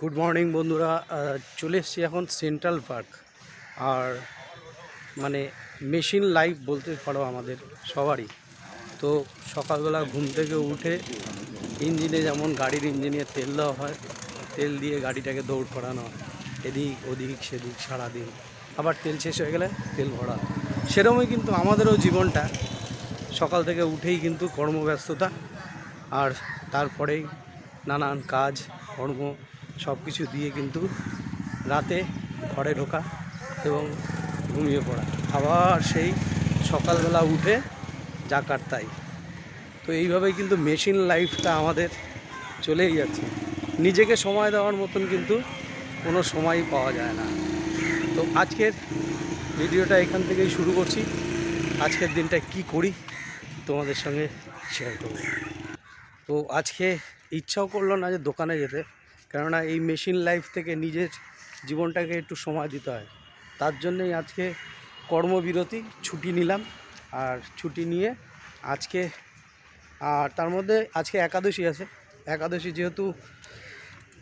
Good morning বন্ধুরা। চলে এসেছি এখন সেন্ট্রাল পার্ক আর মানে মেশিন লাইফ বলতে পারো আমাদের, সবারই। তো, সকালবেলা ঘুম থেকে উঠে ইঞ্জিনে যেমন গাড়ির ইঞ্জিনে তেল দেওয়া হয়, তেল দিয়ে গাড়িটাকে দৌড় করানো হয়। এদিক, ওদিক, সেদিক, সারাদিন। আবার তেল শেষ হয়ে গেলে তেল ভরা সেরকমই কিন্তু আমাদেরও জীবনটা। সকাল থেকে উঠেই কিন্তু কর্মব্যস্ততা। আর তারপরেই নানান কাজ, কর্ম সব কিছু দিয়ে কিন্তু রাতে ঘরে ঢোকা এবং ঘুমিয়ে পড়া। আবার সেই সকালবেলা উঠে জাকার তাই তো এইভাবেই কিন্তু মেশিন লাইফটা আমাদের চলেই যাচ্ছে। নিজেকে সময় দেওয়ার মতন কিন্তু কোনো সময়ই পাওয়া যায় না। তো আজকের ভিডিওটা এখান থেকেই শুরু করছি। আজকের দিনটা কি করি তোমাদের সঙ্গে শেয়ার করব। তো আজকে ইচ্ছাও করল না যে দোকানে যেতে। কেননা এই মেশিন লাইফ থেকে নিজের জীবনটাকে একটু সময় দিতে হয়। তার জন্যই আজকে কর্মবিরতি ছুটি নিলাম আর ছুটি নিয়ে আজকে, আর তার মধ্যে আজকে একাদশী আছে। একাদশী যেহেতু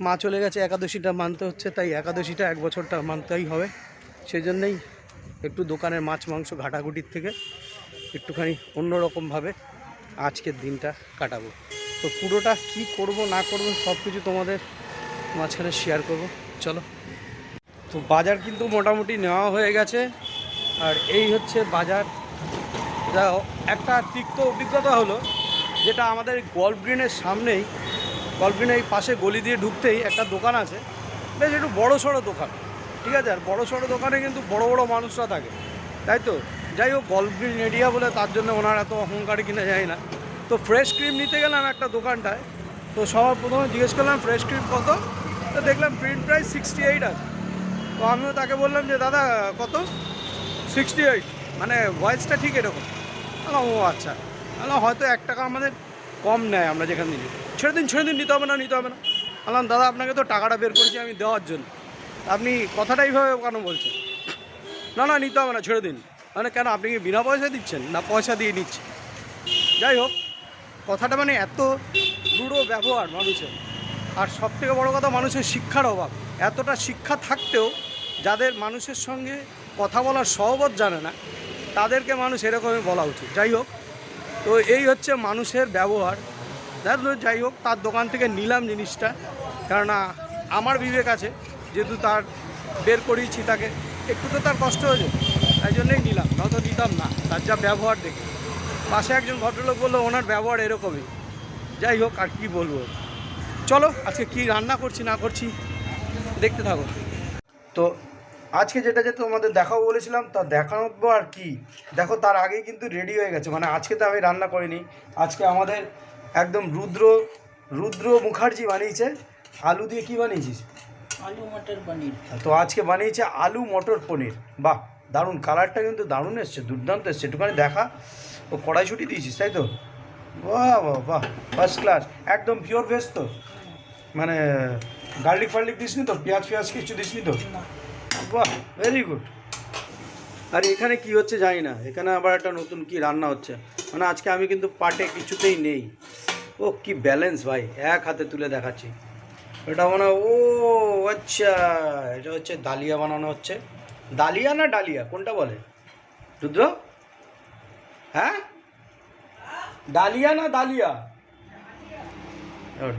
মা চলে গেছে, একাদশীটা মানতে হচ্ছে, তাই একাদশীটা এক বছরটা মানতেই হবে। সেই জন্যই একটু দোকানের মাছ মাংস ঘাটাঘুটির থেকে একটুখানি অন্যরকমভাবে আজকের দিনটা কাটাবো। তো পুরোটা কি করব না করব সব কিছু তোমাদের মাঝখানে শেয়ার করব। চলো। তো বাজার কিন্তু মোটামুটি নেওয়া হয়ে গেছে। আর এই হচ্ছে বাজার। যা একটা তিক্ত অভিজ্ঞতা হলো, যেটা আমাদের গল্ফ গ্রিনের সামনেই গল্ফ গ্রিনের এই পাশে গলি দিয়ে ঢুকতেই একটা দোকান আছে। বেশ একটু বড়ো সড়ো দোকান, ঠিক আছে? আর বড়ো সড়ো দোকানে কিন্তু বড় বড় মানুষরা থাকে, তাই তো? যাই হোক গল্ফ গ্রিন এরিয়া বলে তার জন্য ওনার এত অহংকার কিনা যায় না। তো ফ্রেশ ক্রিম নিতে গেলাম একটা দোকানটায়। তো সবার প্রথমে জিজ্ঞেস করলাম ফ্রেশ ক্রিম কত? তো দেখলাম প্রিন্ট প্রাইস সিক্সটি এইট আছে তো আমিও তাকে বললাম যে, দাদা, কত? সিক্সটি এইট মানে ভয়েসটা ঠিক এরকম। ও আচ্ছা। বললাম, হয়তো এক টাকা আমাদের কম নেয় আমরা যেখান থেকে। ছেড়ে দিন ছেড়ে দিন, নিতে হবে না, নিতে হবে না। বললাম, দাদা, আপনাকে তো টাকাটা বের করেছি আমি দেওয়ার জন্য। আপনি কথাটা এইভাবে কেন বলছেন? না না, নিতে হবে না, ছেড়ে দিন। মানে কেন, আপনি কি বিনা পয়সা দিচ্ছেন? না, পয়সা দিয়ে নিচ্ছেন যাই হোক, কথাটা মানে এত দৃঢ় ব্যবহার মানুষের। আর সব থেকে বড়ো কথা মানুষের শিক্ষার অভাব। এতটা শিক্ষা থাকতেও যাদের মানুষের সঙ্গে কথা বলার সহবত জানে না, তাদেরকে মানুষ এরকমই বলা উচিত। যাই হোক, তো এই হচ্ছে মানুষের ব্যবহার। যাই হোক তার দোকান থেকে নিলাম জিনিসটা। কেননা আমার বিবেক আছে, যেহেতু তার বের করিয়েছি তাকে, একটু তো তার কষ্ট হয়েছে, তাই জন্যই নিলাম, নয়তো নিতাম না, তার যা ব্যবহার দেখে। পাশে একজন ভদ্রলোক বলল, ওনার ব্যবহার এরকমই। যাই হোক, আর কি বলব? চলো আজকে কি রান্না করছি না করছি দেখতে থাকো। তো আজকে যেটা যেটা তোমাদের দেখাবো বলেছিলাম তা দেখাবো আর কি? দেখো তার আগেই কিন্তু রেডি হয়ে গেছে। মানে আজকে তো আমি রান্না করিনি। আজকে আমাদের একদম রুদ্র রুদ্র মুখার্জি বানিয়েছে। আলু দিয়ে কি বানিয়েছিস? আলু মটর পনির। তো আজকে বানিয়েছে আলু মটর পনির। বাহ দারুণ। কালারটা কিন্তু দারুণ এসছে দুর্দান্ত এসছে। একটুখানি দেখা। ও কড়াইশুটি দিয়েছিস তাই তো? বাহ বাহ বাহ ফার্স্ট ক্লাস একদম পিওর ভেজ তো? মানে গার্লিক ফার্লিক দিসনি তো? পেঁয়াজ ফেয়াজ কিছু দিসনি তো? বাহ ভেরি গুড আর এখানে কি হচ্ছে জানি না। এখানে আবার একটা নতুন কি রান্না হচ্ছে। মানে আজকে আমি কিন্তু পাটে কিছুতেই নেই। ও কি ব্যালেন্স ভাই। এক হাতে তুলে দেখাচ্ছি। এটা মনে ও আচ্ছা। এটা হচ্ছে ডালিয়া বানানো হচ্ছে। ডালিয়া না ডালিয়া? কোনটা বলে? রুদ্র? হ্যাঁ? ডালিয়া না ডালিয়া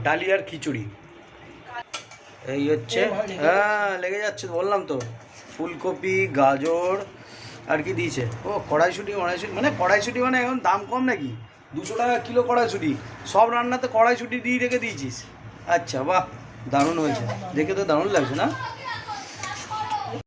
ডালিয়ার খিচুড়ি। এই হচ্ছে হ্যাঁ লেগে যাচ্ছে বললাম তো। ফুলকপি গাজর আর কি দিয়েছে? ও কড়াইশুটি কড়াইশুটি মানে কড়াইশুটি মানে এখন দাম কম নাকি? দুশো টাকা কিলো কড়াইশুটি। সব রান্নাতে কড়াইশুটি দিয়ে রেখে দিয়েছিস। আচ্ছা বাহ দারুণ হয়েছে। দেখে তো দারুণ লাগছে না?